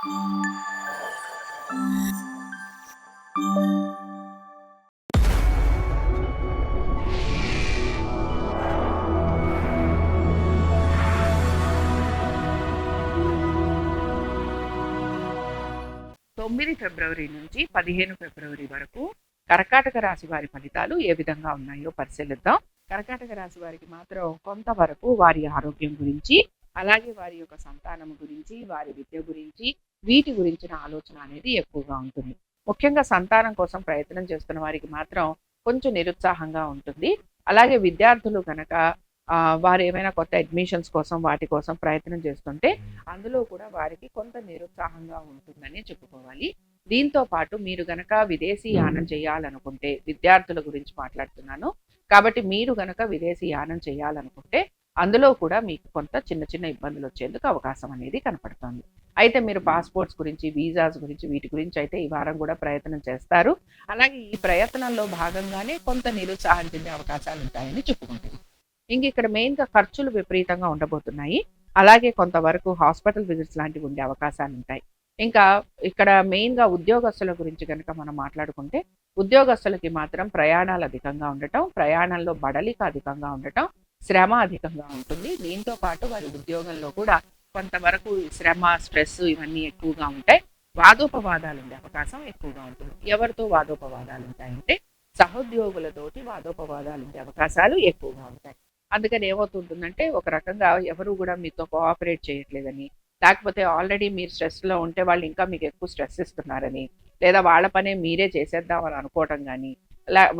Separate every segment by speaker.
Speaker 1: తొమ్మిది ఫిబ్రవరి నుంచి పదిహేను ఫిబ్రవరి వరకు కర్కాటక రాశి వారి ఫలితాలు ఏ విధంగా ఉన్నాయో పరిశీలిద్దాం. కర్కాటక రాశి వారికి మాత్రం కొంతవరకు వారి ఆరోగ్యం గురించి అలాగే వారి యొక్క సంతానం గురించి వారి విద్య గురించి వీటి గురించిన ఆలోచన అనేది ఎక్కువగా ఉంటుంది. ముఖ్యంగా సంతానం కోసం ప్రయత్నం చేస్తున్న వారికి మాత్రం కొంచెం నిరుత్సాహంగా ఉంటుంది. అలాగే విద్యార్థులు కనుక వారు ఏమైనా కొత్త అడ్మిషన్స్ కోసం వాటి కోసం ప్రయత్నం చేస్తుంటే అందులో కూడా వారికి కొంత నిరుత్సాహంగా ఉంటుందని చెప్పుకోవాలి. దీంతో పాటు మీరు గనక విదేశీ యానం చేయాలనుకుంటే విద్యార్థుల గురించి మాట్లాడుతున్నాను. కాబట్టి మీరు గనక విదేశీ యానం చేయాలనుకుంటే అందులో కూడా మీకు కొంత చిన్న చిన్న ఇబ్బందులు వచ్చేందుకు అవకాశం అనేది కనపడుతుంది. అయితే మీరు పాస్పోర్ట్స్ గురించి వీసాస్ గురించి వీటి గురించి అయితే ఈ వారం కూడా ప్రయత్నం చేస్తారు. అలాగే ఈ ప్రయత్నంలో భాగంగానే కొంత నిరుత్సాహం చెందే అవకాశాలు ఉంటాయని చెప్పుకుంటుంది ఇంక ఇక్కడ మెయిన్గా ఖర్చులు విపరీతంగా ఉండబోతున్నాయి. అలాగే కొంతవరకు హాస్పిటల్ విజిట్స్ లాంటివి ఉండే అవకాశాలు ఉంటాయి. ఇంకా ఇక్కడ మెయిన్గా ఉద్యోగస్తుల గురించి కనుక మనం మాట్లాడుకుంటే ఉద్యోగస్తులకి మాత్రం ప్రయాణాలు అధికంగా ఉండటం ప్రయాణంలో బడలిక అధికంగా ఉండటం శ్రమ అధికంగా ఉంటుంది. దీంతో పాటు వారి ఉద్యోగంలో కూడా కొంతవరకు శ్రమ స్ట్రెస్ ఇవన్నీ ఎక్కువగా ఉంటాయి. వాదోపవాదాలు ఉండే అవకాశం ఎక్కువగా ఉంటుంది. ఎవరితో వాదోపవాదాలు ఉంటాయంటే సహోద్యోగులతోటి వాదోపవాదాలు ఉండే అవకాశాలు ఎక్కువగా ఉంటాయి. అందుకని ఏమవుతుంటుందంటే ఒక రకంగా ఎవరు కూడా మీతో కోఆపరేట్ చేయట్లేదని లేకపోతే ఆల్రెడీ మీరు స్ట్రెస్లో ఉంటే వాళ్ళు ఇంకా మీకు ఎక్కువ స్ట్రెస్ ఇస్తున్నారని లేదా వాళ్ళ పనే మీరే చేసేద్దామని అనుకోవటం కానీ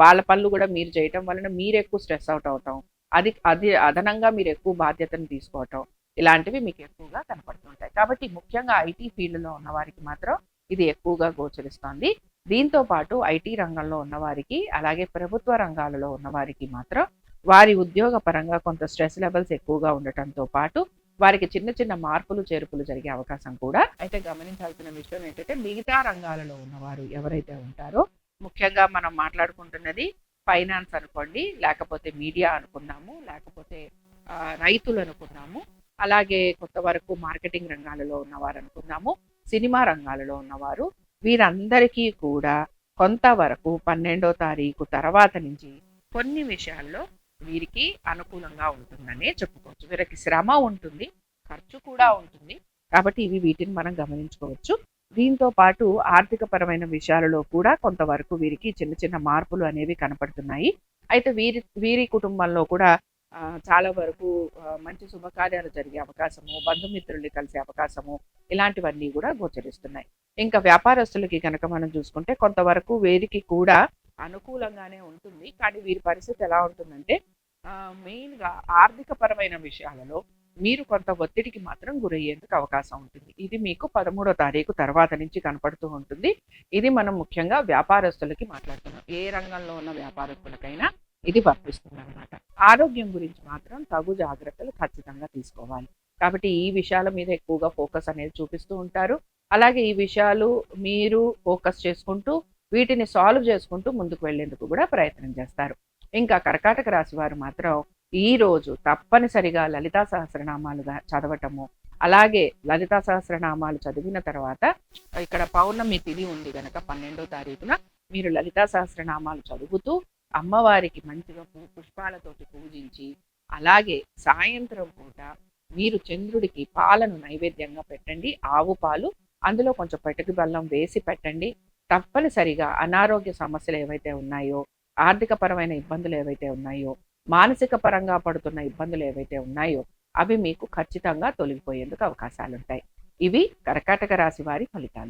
Speaker 1: వాళ్ళ పనులు కూడా మీరు చేయటం వలన మీరు ఎక్కువ స్ట్రెస్ అవుట్ అవటం అది అది అదనంగా మీరు ఎక్కువ బాధ్యతను తీసుకోవటం ఇలాంటివి మీకు ఎక్కువగా కనపడుతుంటాయి. కాబట్టి ముఖ్యంగా ఐటీ ఫీల్డ్లో ఉన్న వారికి మాత్రం ఇది ఎక్కువగా గోచరిస్తోంది. దీంతో పాటు ఐటీ రంగంలో ఉన్నవారికి అలాగే ప్రభుత్వ రంగాలలో ఉన్నవారికి మాత్రం వారి ఉద్యోగ పరంగా కొంత స్ట్రెస్ లెవెల్స్ ఎక్కువగా ఉండటంతో పాటు వారికి చిన్న చిన్న మార్పులు చేర్పులు జరిగే అవకాశం కూడా అయితే గమనించాల్సిన విషయం ఏంటంటే మిగతా రంగాలలో ఉన్నవారు ఎవరైతే ఉంటారో ముఖ్యంగా మనం మాట్లాడుకుంటున్నది ఫైనాన్స్ అనుకోండి లేకపోతే మీడియా అనుకున్నాము లేకపోతే రైతులు అనుకున్నాము అలాగే కొత్త వరకు మార్కెటింగ్ రంగాలలో ఉన్నవారు అనుకున్నాము సినిమా రంగాలలో ఉన్నవారు వీరందరికీ కూడా కొంతవరకు పన్నెండో తారీఖు తర్వాత నుంచి కొన్ని విషయాల్లో వీరికి అనుకూలంగా ఉంటుందనే చెప్పుకోవచ్చు. వీరికి శ్రమ ఉంటుంది ఖర్చు కూడా ఉంటుంది కాబట్టి ఇవి వీటిని మనం గమనించుకోవచ్చు. దీంతో పాటు ఆర్థిక పరమైన విషయాలలో కూడా కొంతవరకు వీరికి చిన్న చిన్న మార్పులు అనేవి కనపడుతున్నాయి. అయితే వీరి వీరి కుటుంబంలో కూడా చాలా వరకు మంచి శుభకార్యాలు జరిగే అవకాశము బంధుమిత్రుల్ని కలిసే అవకాశము ఇలాంటివన్నీ కూడా గోచరిస్తున్నాయి. ఇంకా వ్యాపారస్తులకి కనుక మనం చూసుకుంటే కొంతవరకు వీరికి కూడా అనుకూలంగానే ఉంటుంది. కానీ వీరి పరిస్థితి ఎలా ఉంటుందంటే మెయిన్గా ఆర్థిక పరమైన విషయాలలో మీరు కొంత ఒత్తిడికి మాత్రం గురయ్యేందుకు అవకాశం ఉంటుంది. ఇది మీకు పదమూడో తారీఖు తర్వాత నుంచి కనపడుతూ ఉంటుంది. ఇది మనం ముఖ్యంగా వ్యాపారస్తులకి మాట్లాడుతున్నాం. ఏ రంగంలో ఉన్న వ్యాపారస్తులకైనా ఇది వర్తిస్తుంది అనమాట ఆరోగ్యం గురించి మాత్రం తగు జాగ్రత్తలు ఖచ్చితంగా తీసుకోవాలి. కాబట్టి ఈ విషయాల మీద ఎక్కువగా ఫోకస్ అనేది చూపిస్తూ ఉంటారు. అలాగే ఈ విషయాలు మీరు ఫోకస్ చేసుకుంటూ వీటిని సాల్వ్ చేసుకుంటూ ముందుకు వెళ్ళేందుకు కూడా ప్రయత్నం చేస్తారు. ఇంకా కర్కాటక రాశి వారు మాత్రం ఈ రోజు తప్పనిసరిగా లలితా సహస్రనామాలు చదవటము అలాగే లలితా సహస్రనామాలు చదివిన తర్వాత ఇక్కడ పౌర్ణమి తిథి ఉంది గనక పన్నెండో తారీఖున మీరు లలితా సహస్రనామాలు చదువుతూ అమ్మవారికి మంచిగా పుష్పాలతోటి పూజించి అలాగే సాయంత్రం పూట మీరు చంద్రుడికి పాలను నైవేద్యంగా పెట్టండి ఆవు పాలు అందులో కొంచెం పెట్టుకు బెల్లం వేసి పెట్టండి. తప్పనిసరిగా అనారోగ్య సమస్యలు ఏవైతే ఉన్నాయో ఆర్థికపరమైన ఇబ్బందులు ఏవైతే ఉన్నాయో మానసిక పరంగా పడుతున్న ఇబ్బందులు ఏవైతే ఉన్నాయో అవి మీకు ఖచ్చితంగా తొలగిపోయేందుకు అవకాశాలుంటాయి. ఇవి కర్కాటక రాశి వారి ఫలితాలు.